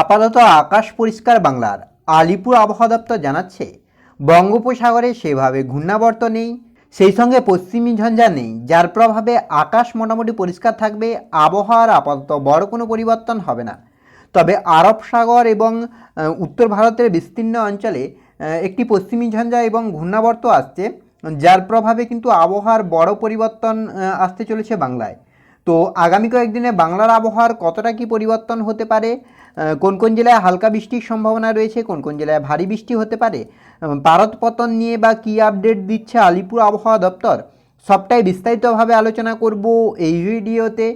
আপাতত আকাশ পরিষ্কার বাংলার। আলিপুর আবহাওয়া দপ্তর জানাচ্ছে, বঙ্গোপসাগরে সেভাবে ঘূর্ণাবর্ত নেই, সেই সঙ্গে পশ্চিমী ঝঞ্ঝা নেই, যার প্রভাবে আকাশ মোটামুটি পরিষ্কার থাকবে, আবহাওয়ার আপাতত বড় কোনো পরিবর্তন হবে না। তবে আরব সাগর এবং উত্তর ভারতের বিস্তীর্ণ অঞ্চলে একটি পশ্চিমী ঝঞ্ঝা এবং ঘূর্ণাবর্ত আসছে, যার প্রভাবে কিন্তু আবহাওয়ার বড় পরিবর্তন আসতে চলেছে বাংলায়। তো আগামী কয়েকদিনে বাংলার আবহাওয়ার কতটা কি পরিবর্তন হতে পারে কোন কোন জেলায় হালকা বৃষ্টির সম্ভাবনা রয়েছে, কোন কোন জেলায় ভারী বৃষ্টি হতে পারে পারদ পতন নিয়ে বা কী আপডেট দিচ্ছে আলিপুর আবহাওয়া দপ্তর, সবটাই বিস্তারিতভাবে আলোচনা করব এই ভিডিওতে।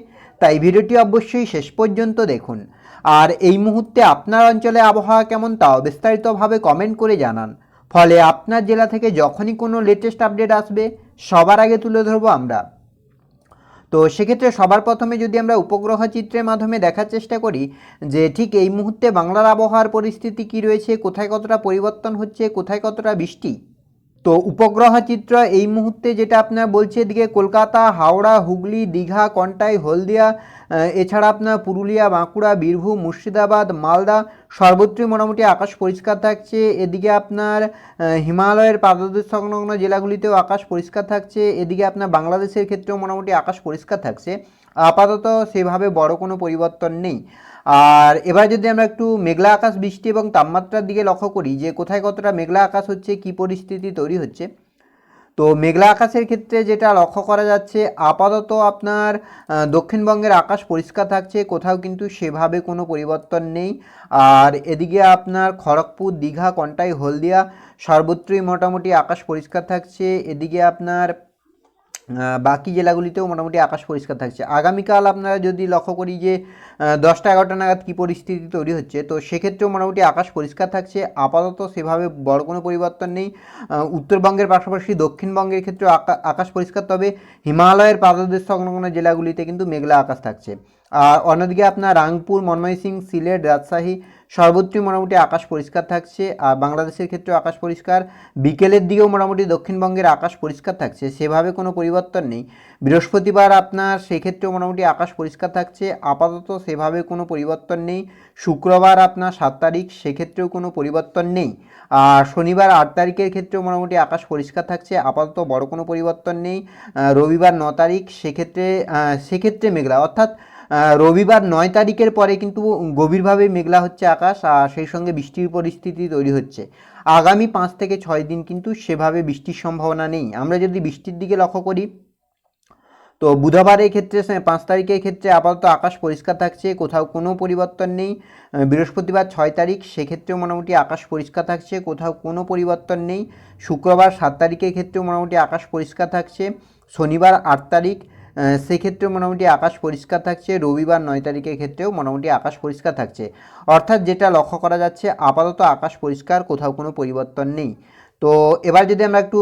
তাই ভিডিওটি অবশ্যই শেষ পর্যন্ত দেখুন। আর এই মুহূর্তে আপনার অঞ্চলে আবহাওয়া কেমন তাও বিস্তারিতভাবে কমেন্ট করে জানান। ফলে আপনার জেলা থেকে যখনই কোনো লেটেস্ট আপডেট আসবে, সবার আগে তুলে ধরবো আমরা। তো সেক্ষেত্রে সবার প্রথমে যদি আমরা উপগ্রহ চিত্রের মাধ্যমে দেখার চেষ্টা করি যে ঠিক এই মুহূর্তে বাংলার আবহাওয়ার পরিস্থিতি কি রয়েছে, কোথায় কতটা পরিবর্তন হচ্ছে, কোথায় কতটা বৃষ্টি? তো উপগ্রহ চিত্র এই মুহূর্তে যেটা আপনার বলছে এদিকে কলকাতা, হাওড়া, হুগলি, দীঘা, কন্টাই, হলদিয়া এছাড়া আপনার পুরুলিয়া, বাঁকুড়া, বীরভূম, মুর্শিদাবাদ, মালদা সর্বত্রই মোটামুটি আকাশ পরিষ্কার থাকছে। এদিকে আপনার হিমালয়ের পাদদেশ সংলগ্ন জেলাগুলিতেও আকাশ পরিষ্কার থাকছে। এদিকে আপনার বাংলাদেশের ক্ষেত্রেও মোটামুটি আকাশ পরিষ্কার থাকছে। আপাতত সেভাবে বড় কোনো পরিবর্তন নেই। আর এবার যদি আমরা একটু মেঘলা আকাশ, বৃষ্টি এবং তাপমাত্রার দিকে লক্ষ্য করি যে কোথায় কতটা মেঘলা আকাশ হচ্ছে, কি পরিস্থিতি তৈরি হচ্ছে তো মেঘলা আকাশের ক্ষেত্রে যেটা লক্ষ্য করা যাচ্ছে, আপাতত আপনার দক্ষিণবঙ্গের আকাশ পরিষ্কার থাকছে, কোথাও কিন্তু সেভাবে কোনো পরিবর্তন নেই। আর এদিকে আপনার খড়গপুর, দীঘা, কন্টাই, হলদিয়া সর্বত্রই মোটামুটি আকাশ পরিষ্কার থাকছে। এদিকে আপনার বাকি জেলাগুলিতেও মোটামুটি আকাশ পরিষ্কার থাকছে। আগামীকাল আপনারা যদি লক্ষ্য করি যে দশটা এগারোটা নাগাদ কী পরিস্থিতি তৈরি হচ্ছে, তো সেক্ষেত্রেও মোটামুটি আকাশ পরিষ্কার থাকছে। আপাতত সেভাবে বড় কোনো পরিবর্তন নেই। উত্তরবঙ্গের পাশাপাশি দক্ষিণবঙ্গের ক্ষেত্রেও আকা- আকাশ পরিষ্কার, তবে হিমালয়ের পাদদেশ সংলগ্ন জেলাগুলিতে কিন্তু মেঘলা আকাশ থাকছে। আর অন্যদিকে আপনার রাংপুর ময়মনসিং সিলেট, রাজশাহী সর্বত্রই মোটামুটি আকাশ পরিষ্কার থাকছে, আর বাংলাদেশের ক্ষেত্রে আকাশ পরিষ্কার। বিকেলের দিকেও মোটামুটি দক্ষিণবঙ্গের আকাশ পরিষ্কার থাকছে, সেভাবে কোনো পরিবর্তন নেই। বৃহস্পতিবার আপনার সেক্ষেত্রেও মোটামুটি আকাশ পরিষ্কার থাকছে, আপাতত সেভাবে কোনো পরিবর্তন নেই। শুক্রবার আপনার সাত তারিখ, সেক্ষেত্রেও কোনো পরিবর্তন নেই। আর শনিবার আট তারিখের ক্ষেত্রেও মোটামুটি আকাশ পরিষ্কার থাকছে, আপাতত বড় কোনো পরিবর্তন নেই। রবিবার ন তারিখ, সেক্ষেত্রে সেক্ষেত্রে মেঘলা। অর্থাৎ রবিবার নয় তারিখের পরে কিন্তু গভীরভাবে মেঘলা হচ্ছে আকাশ আর সেই সঙ্গে বৃষ্টির পরিস্থিতি তৈরি হচ্ছে। আগামী পাঁচ থেকে ছয় দিন কিন্তু সেভাবে বৃষ্টির সম্ভাবনা নেই। আমরা যদি বৃষ্টির দিকে লক্ষ্য করি, তো বুধবারের ক্ষেত্রে পাঁচ তারিখের ক্ষেত্রে আপাতত আকাশ পরিষ্কার থাকছে, কোথাও কোনো পরিবর্তন নেই। বৃহস্পতিবার ছয় তারিখ, সেক্ষেত্রেও মোটামুটি আকাশ পরিষ্কার থাকছে, কোথাও কোনো পরিবর্তন নেই। শুক্রবার সাত তারিখের ক্ষেত্রেও মোটামুটি আকাশ পরিষ্কার থাকছে। শনিবার আট তারিখ সেক্ষেত্রেও মোটামুটি আকাশ পরিষ্কার থাকছে, রবিবার নয় তারিখের ক্ষেত্রেও মোটামুটি আকাশ পরিষ্কার থাকছে। অর্থাৎ যেটা লক্ষ্য করা যাচ্ছে, আপাতত আকাশ পরিষ্কার, কোথাও কোনো পরিবর্তন নেই। তো এবার যদি আমরা একটু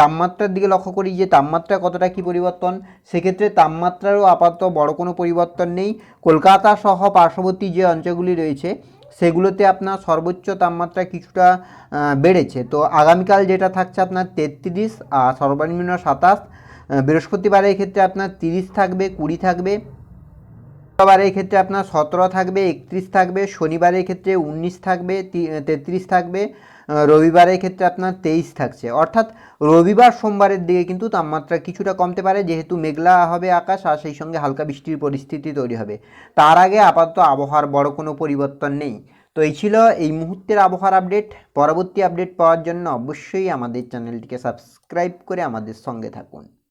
তাপমাত্রার দিকে লক্ষ্য করি যে তাপমাত্রা কতটা কি পরিবর্তন, সেক্ষেত্রে তাপমাত্রারও আপাতত বড় কোনো পরিবর্তন নেই। কলকাতা সহ পার্শ্ববর্তী যে অঞ্চলগুলি রয়েছে, সেগুলোতে আপনার সর্বোচ্চ তাপমাত্রা কিছুটা বেড়েছে। তো আগামীকাল যেটা থাকছে আপনার তেত্রিশ, আর সর্বনিম্ন সাতাশ বৃহস্পতিবারের ক্ষেত্রে আপনার তিরিশ থাকবে, কুড়ি থাকবে। শুক্রবারের ক্ষেত্রে আপনার সতেরো থাকবে, একত্রিশ থাকবে, শনিবারের ক্ষেত্রে উনিশ থাকবে তেত্রিশ থাকবে রবিবারের ক্ষেত্রে আপনার তেইশ থাকছে। অর্থাৎ রবিবার সোমবারের দিকে কিন্তু তাপমাত্রা কিছুটা কমতে পারে, যেহেতু মেঘলা হবে আকাশ, আর সেই সঙ্গে হালকা বৃষ্টির পরিস্থিতি তৈরি হবে। তার আগে আপাতত আবহাওয়ার বড় কোনো পরিবর্তন নেই। তো এই ছিল এই মুহূর্তের আবহাওয়ার আপডেট। পরবর্তী আপডেট পাওয়ার জন্য অবশ্যই আমাদের চ্যানেলটিকে সাবস্ক্রাইব করে আমাদের সঙ্গে থাকুন।